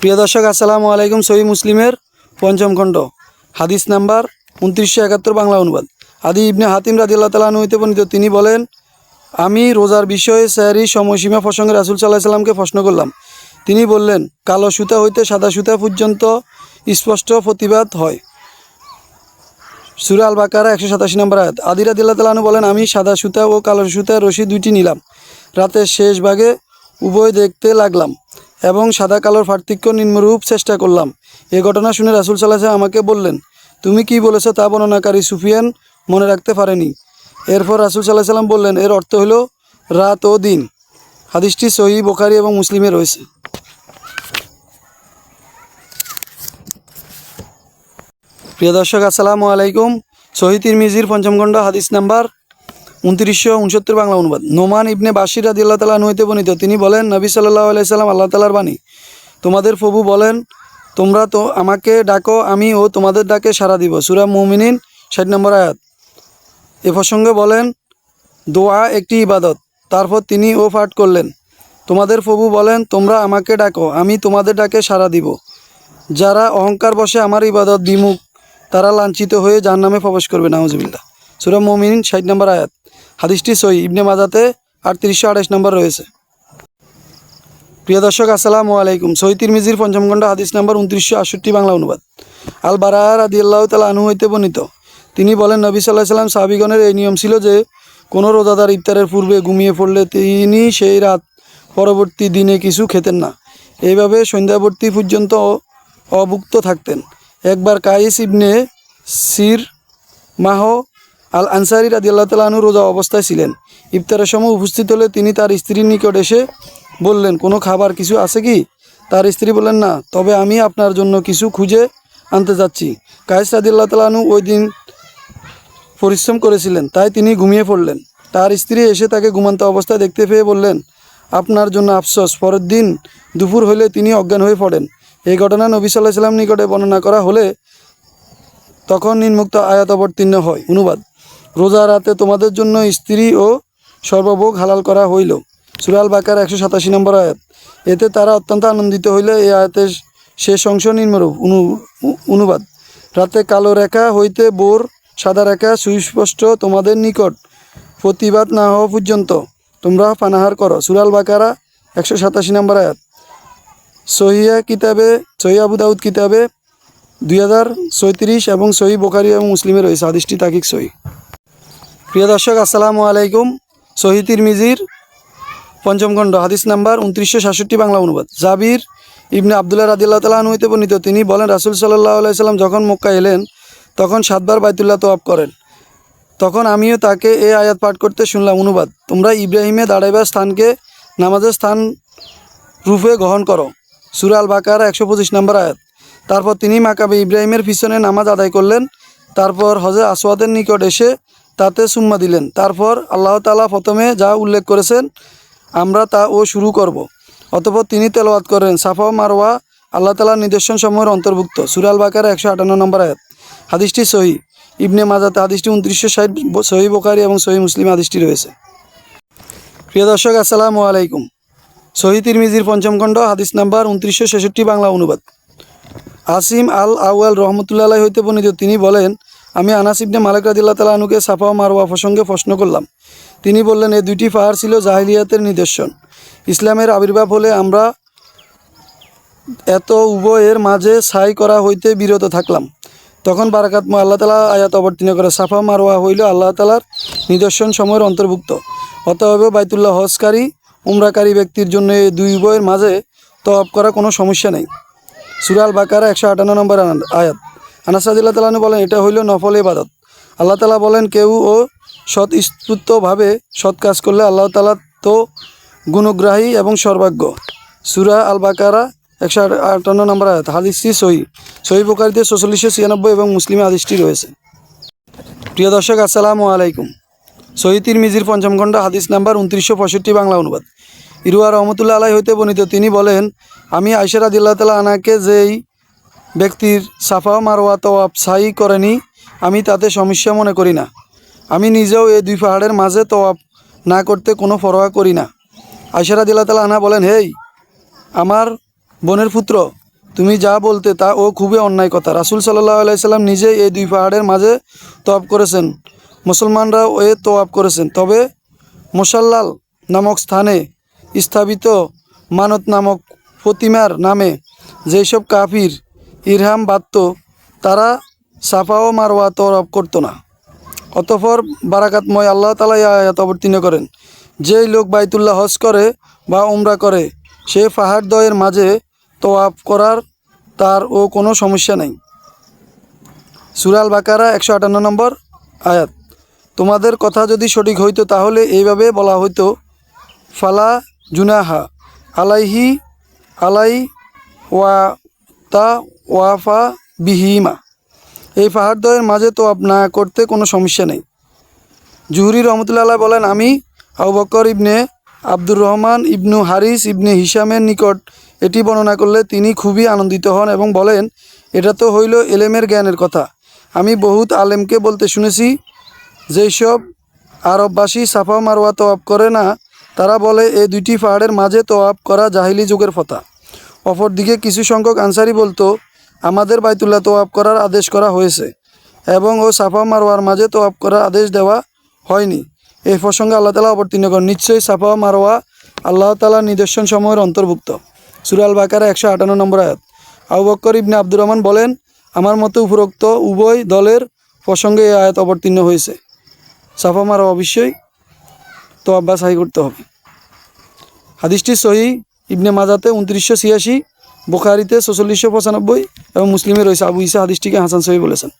প্রিয় দর্শক, আসসালামু আলাইকুম। সহি মুসলিমের পঞ্চম খণ্ড, হাদিস নাম্বার উনত্রিশশো একাত্তর, বাংলা অনুবাদ। আদি ইবনে হাতিম রাদিল্লাহ তালা হইতে বর্ণিত, তিনি বলেন, আমি রোজার বিষয়ে স্যারি সময়সীমা প্রসঙ্গে রাসুল সাল্লাহ সাল্লামকে প্রশ্ন করলাম। তিনি বললেন, কালো সুতা হইতে সাদা সুতা পর্যন্ত স্পষ্ট প্রতিবাদ হয়। সুরা আল বাকারা একশো সাতাশি নম্বর আয়াত। আদিরা দিল্লা তালানু বলেন, আমি সাদা সুতা ও কালো সুতার রশি দুইটি নিলাম। রাতের শেষ ভাগে উভয় দেখতে লাগলাম। এবং সাদা কালোর পার্থক্য নিম্নরূপ চেষ্টা করলাম। এ ঘটনা শুনে রাসুল সাল্লাহ আমাকে বললেন, তুমি কি বলেছ তা বর্ণনাকারী সুফিয়ান মনে রাখতে পারেনি? এরপর রাসুল সাল্লাহ সাল্লাম বললেন, এর অর্থ হলো রাত ও দিন। হাদিসটি সহি বোখারি এবং মুসলিমে রয়েছে। প্রিয় দর্শক, আসসালামু আলাইকুম। শহীদ তিরমিজির পঞ্চম খণ্ড, হাদিস নাম্বার উনত্রিশশো উনসত্তর বাংলা অনুবাদ। নোমান ইবনে বাসির রাদি আল্লাহ তালা নইতে বর্ণিত। তিনি বলেন, নবী সাল্লাহ আলাইসাল্লাম আল্লাহ তালার বাণী। তোমাদের প্রভু বলেন, তোমরা তো আমাকে ডাকো, আমি ও তোমাদের ডাকে সাড়া দিব। সুরা মুমিনিন, ষাট নম্বর আয়াত। এ প্রসঙ্গে বলেন, দোয়া একটি ইবাদত। তারপর তিনি ও পাঠ করলেন, তোমাদের প্রভু বলেন, তোমরা আমাকে ডাকো, আমি তোমাদের ডাকে সাড়া দিব। যারা অহংকার বসে আমার ইবাদত বিমুখ তারা লাঞ্ছিত হয়ে যার নামে প্রবেশ করবে নাউজবিল্লা সুরা মমিন ষাট নম্বর আয়াত। হাদিসটি সই ইবনে মাজাতে আটত্রিশশো আঠাশ নম্বর রয়েছে। প্রিয় দর্শক, আসসালামু আলাইকুম। সহি তিরমিজির পঞ্চম খণ্ড, হাদিস নম্বর উনত্রিশশো আটষট্টি, বাংলা অনুবাদ। আল বারার আদি আল্লাহ তালা আনু হইতে বর্ণিত। তিনি বলেন, নবী সাল্লাহ সাল্লাম সাহাবিগণের এই নিয়ম ছিল যে, কোনো রোজাদার ইফতারের পূর্বে ঘুমিয়ে পড়লে তিনি সেই রাত পরবর্তী দিনে কিছু খেতেন না। এইভাবে সন্ধ্যাবর্তী পর্যন্ত অভুক্ত থাকতেন। একবার কাইস ইবনে সির মাহ আল আনসারি রাদি আল্লাহ তালু রোজা অবস্থায় ছিলেন। ইফতারের সময় উপস্থিত হলে তিনি তার স্ত্রীর নিকট এসে বললেন, কোনো খাবার কিছু আছে কি? তার স্ত্রী বললেন, না, তবে আমি আপনার জন্য কিছু খুঁজে আনতে যাচ্ছি। কায়েস রাদি আল্লাহ তালু ওই দিন পরিশ্রম করেছিলেন, তাই তিনি ঘুমিয়ে পড়লেন। তার স্ত্রী এসে তাকে ঘুমান্ত অবস্থায় দেখতে পেয়ে বললেন, আপনার জন্য আফসোস, পরের দিন দুপুর হলে তিনি অজ্ঞান হয়ে পড়েন। এই ঘটনা নবী সাল্লাহ সাল্লাম নিকটে বর্ণনা করা হলে তখন নিম্মুক্ত আয়াত অবতীর্ণ হয়। অনুবাদ। রোজা রাতে তোমাদের জন্য স্ত্রী ও সর্বভোগ হালাল করা হইল। সুরাল বাকার একশো সাতাশি নম্বর আয়াত। এতে তারা অত্যন্ত আনন্দিত হইলে এই আয়াতের শেষ অংশ নিম্নরূপ। অনু, অনুবাদ। রাতে কালো রেখা হইতে বোর, সাদা রেখা সুস্পষ্ট তোমাদের নিকট। প্রতিবাদ না হওয়া পর্যন্ত তোমরা পানাহার করো। সুরাল বাকারা একশো সাতাশি নম্বর আয়াত। সহিয়া কিতাবে সহি আবু দাউদ কিতাবে দুই হাজার এবং সহি বোখারি এবং মুসলিমে রয়েছে। হাদিসটি তাকিক সহি প্রিয় দর্শক, আসসালামু আলাইকুম। সহি মিজির পঞ্চম খণ্ড, হাদিস নাম্বার উনত্রিশশো সাতষট্টি, বাংলা অনুবাদ। জাবির ইবনে আবদুল্লাহ রাদিল্লাহ তালা হইতে বর্ণিত, তিনি বলেন, রাসুল সাল্লাহ আলাইসাল্লাম যখন মক্কা এলেন, তখন সাতবার বাইতুল্লাহ তোয়াব করেন। তখন আমিও তাকে এ আয়াত পাঠ করতে শুনলাম, অনুবাদ, তোমরা ইব্রাহিমে দাঁড়াইবার স্থানকে নামাজের স্থান রূপে গ্রহণ করো। সুরাল বাকার একশো পঁচিশ নম্বর আয়াত। তারপর তিনি মাকাবে ইব্রাহিমের পিছনে নামাজ আদায় করলেন। তারপর হজে আসওয়াদের নিকট এসে তাতে সুম্মা দিলেন। তারপর আল্লাহ তালা প্রথমে যা উল্লেখ করেছেন, আমরা তা ও শুরু করব। অতপর তিনি তেলাওয়াত করেন, সাফা মারওয়া আল্লাহ তালার নিদর্শন সমূহের অন্তর্ভুক্ত। সুরাল বাকার একশো আটান্ন নম্বর আয়াত। হাদিসটি সহি। ইবনে মাজাতে হাদিসটি উনত্রিশশো ষাট, সহি বোকারি এবং সহি মুসলিম হাদিসটি রয়েছে। প্রিয় দর্শক, আসসালামু আলাইকুম। সহি তিরমিজির পঞ্চম খণ্ড, হাদিস নাম্বার উনত্রিশশো ছেষট্টি, বাংলা অনুবাদ। আসিম আল আউয়াল রহমতুল্লাহ হইতে বর্ণিত তিনি বলেন আমি আনাস ইবনে মালিক রাদিল্লাহ তালা আনুকে সাফা ও মারওয়া প্রসঙ্গে প্রশ্ন করলাম। তিনি বললেন এই দুইটি পাহাড় ছিল জাহিলিয়াতের নিদর্শন। ইসলামের আবির্ভাব হলে আমরা এত উভয়ের মাঝে ছাই করা হইতে বিরত থাকলাম। তখন বারাকাতম আল্লাহ তালা আয়াত অবতীর্ণ করে, সাফা মারোয়া হইল আল্লাহ তালার নিদর্শন সময়ের অন্তর্ভুক্ত। অতএব বাইতুল্লাহ হজকারী, উমরাকারী ব্যক্তির জন্য এই দুই উভয়ের মাঝে তওয়াব করা কোনো সমস্যা নেই। সুরাল বাকারা একশো আটান্ন নম্বর আয়াত। আনাসাদিল্লাহ তালানু বলেন, এটা হইল নফল ইবাদত। আল্লাহ তালা বলেন, কেউ ও সৎ স্ফূর্তভাবে সৎ কাজ করলে আল্লাহ তালা তো গুণগ্রাহী এবং সর্বাজ্ঞ সুরা আল বাকারা একশো আট- আটান্ন নম্বর আয়াত, হাদিসটি সহি। সহি বুকারিতে ছচল্লিশশো ছিয়ানব্বই এবং মুসলিমে হাদিসটি রয়েছে। প্রিয় দর্শক, আসসালামু আলাইকুম। সহি তিরমিজির পঞ্চম খণ্ড, হাদিস নাম্বার উনত্রিশশো পঁয়ষট্টি, বাংলা অনুবাদ। ইরুয়া রহমতুল্লাহ আলাই হইতে বর্ণিত, তিনি বলেন, আমি আইসার আদিল্লাহ তালা আনাকে যেই ব্যক্তির সাফা মারোয়া তোয়াব সাই করেনি, আমি তাতে সমস্যা মনে করি না। আমি নিজেও এই দুই পাহাড়ের মাঝে তোয়াব না করতে কোনো ফরোয়া করি না। আইসার আদিল্লাহ তালা আনা বলেন, হেই, আমার বোনের পুত্র, তুমি যা বলতে তা ও খুবই অন্যায় কথা। রাসুল সাল্লাহ আলাইসাল্লাম নিজে এই দুই পাহাড়ের মাঝে তওয়াব করেছেন। মুসলমানরা এ তোয়াব করেছেন। তবে মোসাল্লাল নামক স্থানে স্থাপিত মানত নামক প্রতিমার নামে যেসব কাফির ইরহাম বাত্ত তারা সাফা ও মারওয়া তরফ করতো না। অতঃপর বারাকাতময় আল্লাহ তালা আয়াত অবতীর্ণ করেন, যেই লোক বাইতুল্লাহ হজ করে বা উমরা করে, সে পাহাড় দয়ের মাঝে তোয়াফ করার তার ও কোনো সমস্যা নেই। সুরাল বাকারা একশো আটান্ন নম্বর আয়াত, তোমাদের কথা যদি সঠিক হইতো তাহলে এইভাবে বলা হইতো, ফালা জুনাহা আলাইহি আলাই ওয়া তা ওয়াফা বিহিমা। এই পাহাড়দ্বয়ের মাঝে তো না করতে কোনো সমস্যা নেই। জুহরি রহমতুল্লাহ বলেন, আমি আবু বকর ইবনে আব্দুর রহমান ইবনু হারিস ইবনে হিসামের নিকট এটি বর্ণনা করলে তিনি খুবই আনন্দিত হন এবং বলেন, এটা তো হইল এলেমের জ্ঞানের কথা। আমি বহুত আলেমকে বলতে শুনেছি যেই সব আরববাসী সাফা মারওয়া তোয়াব করে না, তারা বলে এই দুইটি পাহাড়ের মাঝে তোয়াব করা জাহিলি যুগের কথা অপরদিকে কিছু সংখ্যক আনসারি বলতো আমাদের বাইতুল্লাহ তোয়াব করার আদেশ করা হয়েছে এবং ও সাফা মারোয়ার মাঝে তোয়াব করার আদেশ দেওয়া হয়নি। এই প্রসঙ্গে আল্লাহ তালা অবতীর্ণ করেন, নিশ্চয়ই সাফা মারোয়া আল্লাহ তালার নিদর্শন সময়ের অন্তর্ভুক্ত। সুরাল বাকারা একশো আটান্ন নম্বর আয়াত। আবু বক্কর ইবনে আব্দুর রহমান বলেন, আমার মতে উপরোক্ত উভয় দলের প্রসঙ্গে এই আয়াত অবতীর্ণ হয়েছে। সাফা মারোয়া অবশ্যই তো আব্বাস হাই করতে হবে। হাদিসটি সহি ইবনে মাজাতে উনত্রিশশো ছিয়াশি বোখারিতে ছচল্লিশশো পঁচানব্বই এবং মুসলিমে রয়েছে আবু ইসা হাদিসটিকে হাসান সহি বলেছেন।